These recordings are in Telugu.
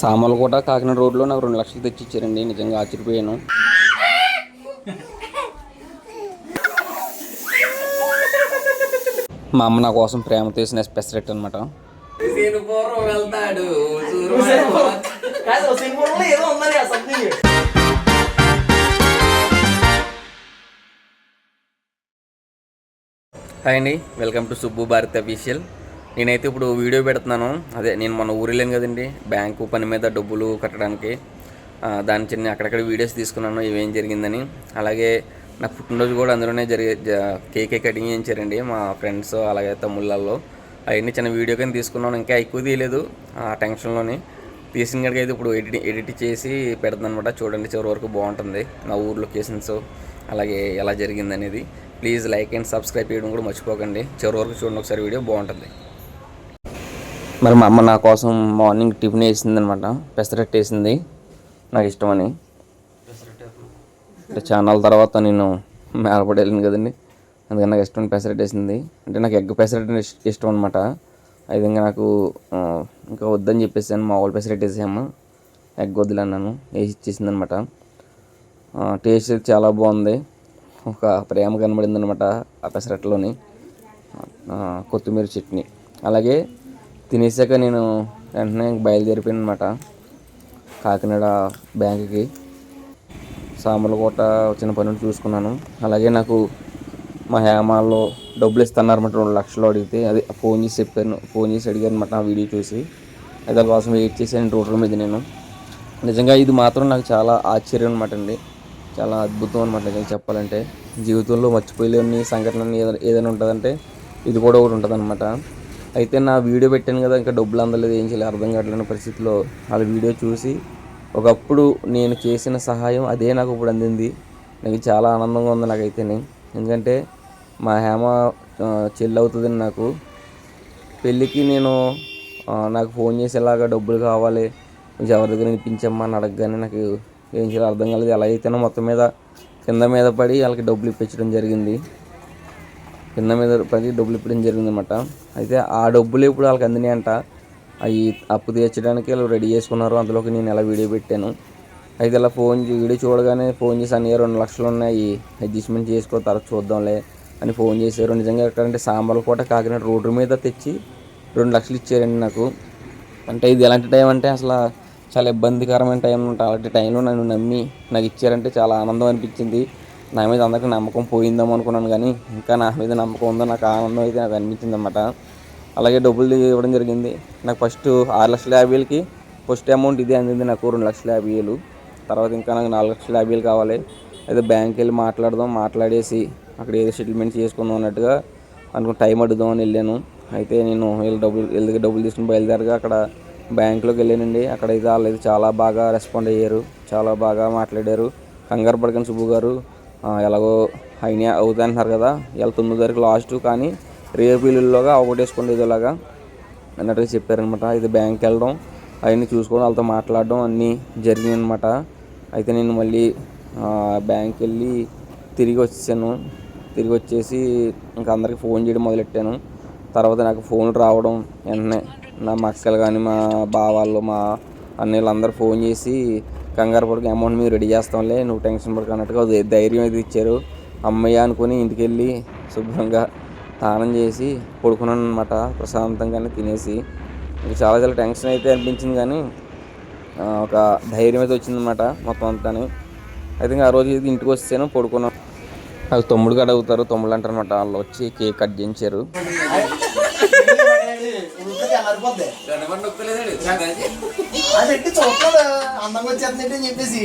సామలకోట కాకినాడ రోడ్లో నాకు రెండు లక్షలు తెచ్చి ఇచ్చారండి నిజంగా ఆశ్చర్యపోయాను. మా అమ్మ నా కోసం ప్రేమ తీసిన స్పెషలిస్ట్ అనమాట వెళ్తాడు ఏదో ఉందని హాయ్ అండి. Welcome to Subbu Bharat official నేనైతే ఇప్పుడు వీడియో పెడుతున్నాను. అదే నేను మొన్న ఊరు వెళ్ళాను కదండి. బ్యాంకు పని మీద డబ్బులు కట్టడానికి. దాని చిన్న అక్కడక్కడ వీడియోస్ తీసుకున్నాను ఇవేం జరిగిందని. అలాగే నా పుట్టినరోజు కూడా అందులోనే జరిగే కేకే కేక్ కటింగ్ చేయించారండి మా ఫ్రెండ్స్ అలాగే తమ్ముళ్ళల్లో. అవన్నీ చిన్న వీడియో కానీ తీసుకున్నాను. ఇంకా ఎక్కువ తీయలేదు ఆ టెన్షన్లోని. తీసిన కాడికి అయితే ఇప్పుడు ఎడిట్ ఎడిట్ చేసి పెడతాను అనమాట చూడండి చివరి వరకు బాగుంటుంది. నా ఊరు లొకేషన్స్ అలాగే ఎలా జరిగింది అనేది ప్లీజ్ లైక్ అండ్ సబ్స్క్రైబ్ చేయడం కూడా మర్చిపోకండి. చివరి వరకు చూడండి ఒకసారి వీడియో బాగుంటుంది. మరి మా అమ్మ నా కోసం మార్నింగ్ టిఫిన్ వేసింది అనమాట పెసరట్టు వేసింది. నాకు ఇష్టమని. అంటే ఛానల్ తర్వాత నేను మేలపడి వెళ్ళాను కదండి. అందుకని నాకు ఇష్టం పెసరట్టు వేసింది. అంటే నాకు ఎగ్ పెసరట్టు ఇష్టం అనమాట ఆ విధంగా నాకు ఇంకా వద్దని చెప్పేసాను మా వాళ్ళు పెసరట్టు వేసాము ఎగ్ వద్దులు అన్నాను. వేసి ఇచ్చేసింది అనమాట టేస్ట్ చాలా బాగుంది. ఒక ప్రేమ కనబడింది అనమాట ఆ పెసరట్లోని కొత్తిమీర చట్నీ. అలాగే తినేసాక నేను వెంటనే బయలుదేరిపోయాను అనమాట కాకినాడ బ్యాంక్కి. సామర్లకోట వచ్చిన పనులు చూసుకున్నాను. అలాగే నాకు మా హేమాల్లో డబ్బులు ఇస్తున్నారన్నమాట రెండు లక్షలు అడిగితే. అదే ఫోన్ చేసి చెప్పాను ఫోన్ చేసి అడిగాను అనమాట ఆ వీడియో చూసి. అయితే కోసం వెయిట్ చేశాను రోడ్ల మీద నేను నిజంగా ఇది మాత్రం నాకు చాలా ఆశ్చర్యం అనమాట అండి. చాలా అద్భుతం అనమాట నిజంగా చెప్పాలంటే. జీవితంలో మర్చిపోలేని సంఘటన ఏదైనా ఏదైనా ఉంటుందంటే ఇది కూడా ఒకటి ఉంటుంది అయితే నా వీడియో పెట్టాను కదా ఇంకా డబ్బులు అందలేదు ఏం చేయాలి అర్థం కావట్లేని పరిస్థితిలో వాళ్ళ వీడియో చూసి ఒకప్పుడు నేను చేసిన సహాయం అదే నాకు ఇప్పుడు అందింది. నాకు చాలా ఆనందంగా ఉంది నాకైతేనే. ఎందుకంటే మా హేమ చెల్లి అవుతుందని నాకు పెళ్ళికి నేను నాకు ఫోన్ చేసి ఇలాగ డబ్బులు కావాలి కొంచెం ఎవరి దగ్గర ఇప్పించమ్మా అని అడగగానే నాకు ఏం చేయాలో అర్థం కాలేదు. ఎలా అయితేనో మొత్తం మీద కింద మీద పడి వాళ్ళకి డబ్బులు ఇప్పించడం జరిగింది. కింద మీద ప్రతి డబ్బులు ఇప్పడం జరిగింది అనమాట అయితే ఆ డబ్బులు ఇప్పుడు వాళ్ళకి అందినాయి అంట అవి అప్పు తీర్చడానికి వాళ్ళు రెడీ చేసుకున్నారు. అందులోకి నేను ఎలా వీడియో పెట్టాను. అయితే ఇలా ఫోన్ వీడియో చూడగానే ఫోన్ చేసి అన్నీ రెండు లక్షలు ఉన్నాయి. అడ్జస్ట్మెంట్ చేసుకో తర్వాత చూద్దాంలే అని ఫోన్ చేశారు. నిజంగా ఎక్కడంటే సాంబలకోట కాకినాడ రోడ్డు మీద తెచ్చి రెండు లక్షలు ఇచ్చారండి నాకు. అంటే ఇది ఎలాంటి టైం అంటే అసలు చాలా ఇబ్బందికరమైన టైం. అనమాట అలాంటి టైంలో నన్ను నమ్మి నాకు ఇచ్చారంటే చాలా ఆనందం అనిపించింది. నా మీద అందరికీ నమ్మకం పోయిందేమో అనుకున్నాను కానీ ఇంకా నా మీద నమ్మకం ఉందో నాకు ఆనందం అయితే నాకు అనిపించింది అనమాట అలాగే డబ్బులు ఇవ్వడం జరిగింది. నాకు ఫస్ట్ ఆరు లక్షల యాభై వేలకి ఫస్ట్ అమౌంట్ ఇదే అందింది నాకు రెండు లక్షల యాభై వేలు. తర్వాత ఇంకా నాకు నాలుగు లక్షల యాభై వేలు కావాలి. అయితే బ్యాంక్కి వెళ్ళి మాట్లాడదాం మాట్లాడేసి అక్కడ ఏదో సెటిల్మెంట్ చేసుకుందాం అన్నట్టుగా అనుకుని టైం అడుగుదాం అని వెళ్ళాను. అయితే నేను వీళ్ళు డబ్బులు వీళ్ళ దగ్గర డబ్బులు తీసుకుని బయలుదేరగా అక్కడ బ్యాంకులోకి వెళ్ళానండి. అక్కడ అయితే వాళ్ళు అయితే చాలా బాగా రెస్పాండ్ అయ్యారు చాలా బాగా మాట్లాడారు. కంగారు పడకని సుబ్బు గారు. ఎలాగో అయినా అవుతాయి అంటున్నారు కదా. ఇలా తొమ్మిది వరకు లాస్ట్ కానీ రేపు ఇల్లులోగా అవగొట్టేసుకోండి ఇదిలాగా అన్నట్టుగా చెప్పారనమాట అయితే బ్యాంక్కి వెళ్ళడం అవన్నీ చూసుకొని వాళ్ళతో మాట్లాడడం అన్నీ జరిగినాయి అనమాట అయితే నేను మళ్ళీ బ్యాంక్కి వెళ్ళి తిరిగి వచ్చేసాను. తిరిగి వచ్చేసి ఇంకా అందరికి ఫోన్ చేయడం మొదలెట్టాను. తర్వాత నాకు ఫోన్ రావడం వెంటనే నా మక్కలు కానీ మా బావాళ్ళు మా అన్నయ్యలు అందరూ ఫోన్ చేసి కంగారు పడక అమౌంట్ మీరు రెడీ చేస్తాంలే నువ్వు టెన్షన్ పడక అన్నట్టుగా ధైర్యం అయితే ఇచ్చారు. అమ్మయ్య అనుకుని ఇంటికి వెళ్ళి శుభ్రంగా స్నానం చేసి పడుకున్నాను అనమాట ప్రశాంతంగానే తినేసి. ఇంకా చాలా చాలా టెన్షన్ అయితే అనిపించింది కానీ ఒక ధైర్యం అయితే వచ్చిందనమాట మొత్తం అంతా అయితే ఇంకా ఆ రోజు ఇంటికి వచ్చాను పడుకున్నాను. అది తమ్ముడు అడుగుతారు తమ్ముడు అంటారు అనమాట వాళ్ళు వచ్చి కేక్ కట్ చేయించారు. అలరిపోద్ది చూస్తాడు అందంగా అని చెప్పేసి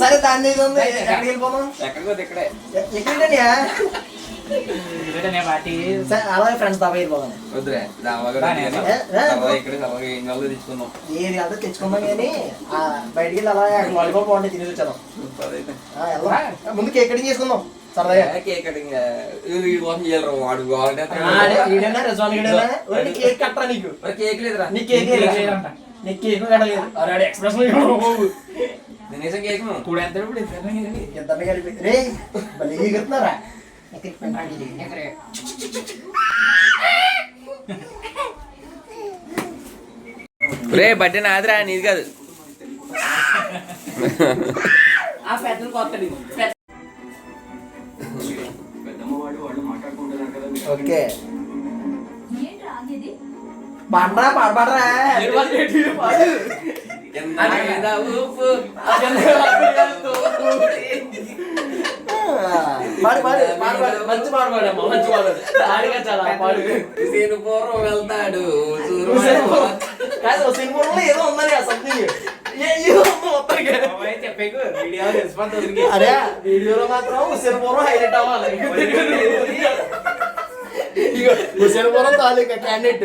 సరే దాన్ని అలాగే ఫ్రెండ్స్ దాకా వెళ్ళిపోదాం ఏది కాదో తెచ్చుకుందాం కానీ ఆ, బయటికి వెళ్ళి అలా వాలీబాల్ బాగుంటే తినేసి వచ్చాను ముందు కేక్ కటింగ్ చేసుకుందాం ఎక్స్ప్రెస్ తినేసాం కేక్ కూడా ఎంత ఎంత కలిపి రే మళ్ళీ ఎగురుతున్నారా రే బట్టి నాదిరా నీది కాదు ఆ పెద్దలు కొత్తది ఓకే. పాడరా పాడబడరా మీద ఊపు. అజెండా అభినంతో పాడు పాడు పాడు. పాడు మంచి పాడు పాడమ్మా మంచి పాడు. పాడిగా చాలా పాడు. సీను పూర్వం వెళ్తాడు కాదు ఏదో ఉందని ఆ సంథింగ్ అరే వీడియోలో మాత్రం బోర్లో హైలైట్ అవ్వాలి. ఇగో హుసేన్ బోర్లో taluka candidate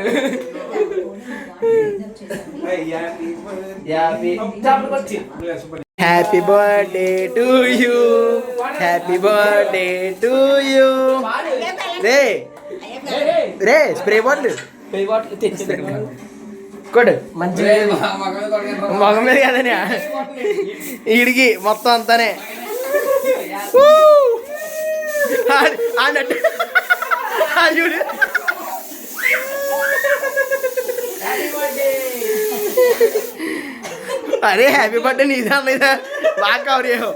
happy birthday to you happy birthday to you రే రే స్ప్రే బాటిల్ కొడు మంచి మగం మీద కదని. ఈడికి మొత్తం అంతానే. చూడు. అరే హ్యాపీ బర్త్డే నీదా లేదా బాగా కవర్ చేయవు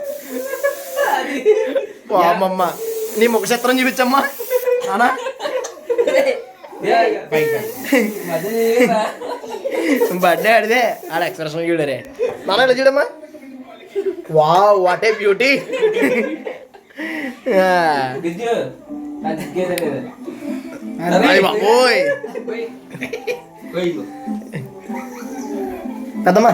ఓ అమ్మమ్మ నీ ముఖ చిత్రం చూపించమ్మా అనా బర్త్డే ఆడిదే ఆడ ఎక్స్ప్రెషన్ చూడరే నాన్న ఇలా చూడమ్మా వావ్ వాట్ ఏ బ్యూటీ బాబోయ్ పెద్దమ్మా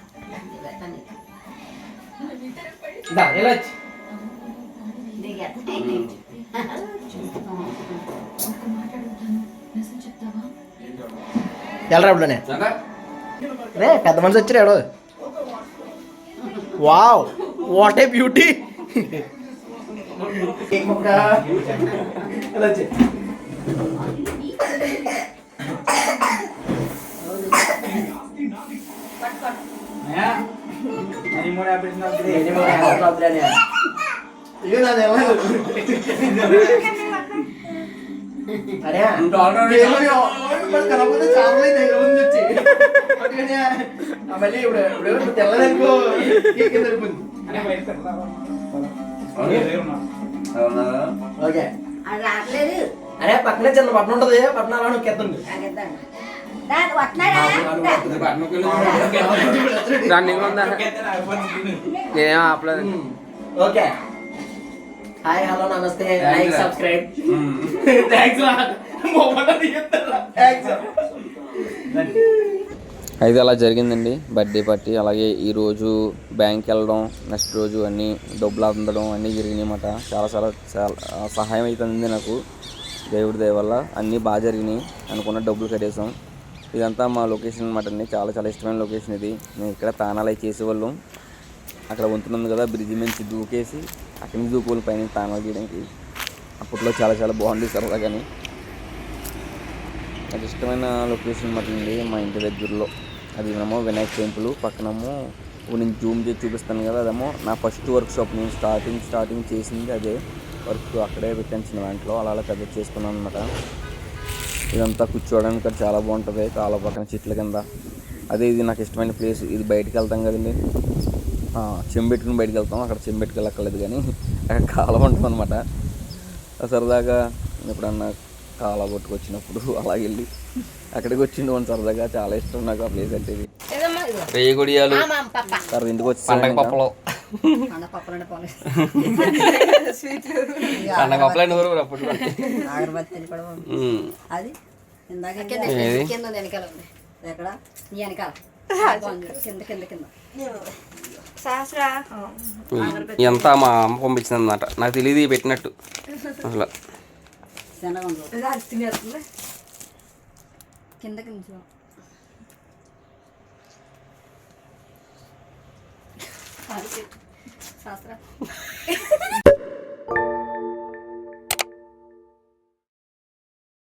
ఇదే ఇప్పుడునే చందా రే పెద్ద మనిషి వచ్చాడు వావ్ వాట్ ఏ బ్యూటీ అరే. మళ్ళీ ఇప్పుడు ఇప్పుడు తెల్లదనుకో అవునా ఓకే. అది రావట్లేదు. అరే పక్కనే చిన్న పట్టణం ఉంటది. పట్టణం అలా నొక్కేస్తుంది. రన్నింగ్ ఉందా? నేనేం ఆపలేదు. ఓకే. హాయ్ హలో నమస్తే. Like. Subscribe um. Thanks thanks అయితే అలా జరిగిందండి. Birthday party. అలాగే ఈరోజు బ్యాంక్ వెళ్ళడం నెక్స్ట్ రోజు అన్నీ డబ్బులు అందడం అన్నీ జరిగినాయి అన్నమాట. చాలా చాలా చాలా సహాయం అవుతుంది నాకు. దేవుడి దయ వల్ల అన్నీ బాగా జరిగినాయి. అనుకున్న డబ్బులు కట్టేసాం ఇదంతా మా లొకేషన్ అనమాట అండి. చాలా చాలా ఇష్టమైన లొకేషన్ ఇది. మేము ఇక్కడ తానాలు చేసేవాళ్ళం. అక్కడ వంతునుంది కదా బ్రిడ్జి నుంచి దూకేసి అక్కడి నుంచి దూకోవాలి పైన తానాలు చేయడానికి. అప్పట్లో చాలా చాలా బాగుంది సరదాగాని నాకు ఇష్టమైన లొకేషన్ అనమాట అండి మా ఇంటి దగ్గరలో. అది ఏమో వినాయక టెంపుల్ పక్కనేమో నేను జూమ్ చేసి చూపిస్తాను కదా అదేమో నా ఫస్ట్ వర్క్ షాప్ నేను స్టార్టింగ్ స్టార్టింగ్ చేసింది అదే వర్క్. అక్కడే పెట్టాను చిన్న దాంట్లో అలా అలా పెద్ద చేసుకున్నాను అనమాట ఇదంతా కూర్చోవడానికి కూడా చాలా బాగుంటుంది. కాలువ పక్కన చెట్ల కింద. అదే ఇది నాకు ఇష్టమైన ప్లేస్. ఇది బయటికి వెళ్తాం కదండి. ఆ, చెంబు పెట్టుకుని బయటికి వెళ్తాం. అక్కడ చెంబు పెట్టుకెళ్ళక్కర్లేదు కానీ అక్కడ కాలువ ఉంటుంది అనమాట సరదాగా ఎప్పుడన్నా కాలువ కొట్టుకొచ్చినప్పుడు అలా వెళ్ళి అక్కడికి వచ్చిండు అని సరదాగా చాలా ఇష్టం నాకు ఆ ప్లేస్ అంటే ఇది. ఏదమ్మా ఇదిగో. రేయి గుడియాలు ఆ, మా పప్ప. తర్వాత ఇంటికి వచ్చి పండగ పప్పులు. అప్పుడు అగరబత్తి. కూడా. అది ఇందాక కింద వెనకాల ఉంది. ఎక్కడ? వెనకాల. కింద కింద కింద. ఎంత మా అమ్మ పంపించింది అనమాట నాకు తెలియదు పెట్టినట్టు. అసలు. చిన్నగా ఉంది. కింద Sastra.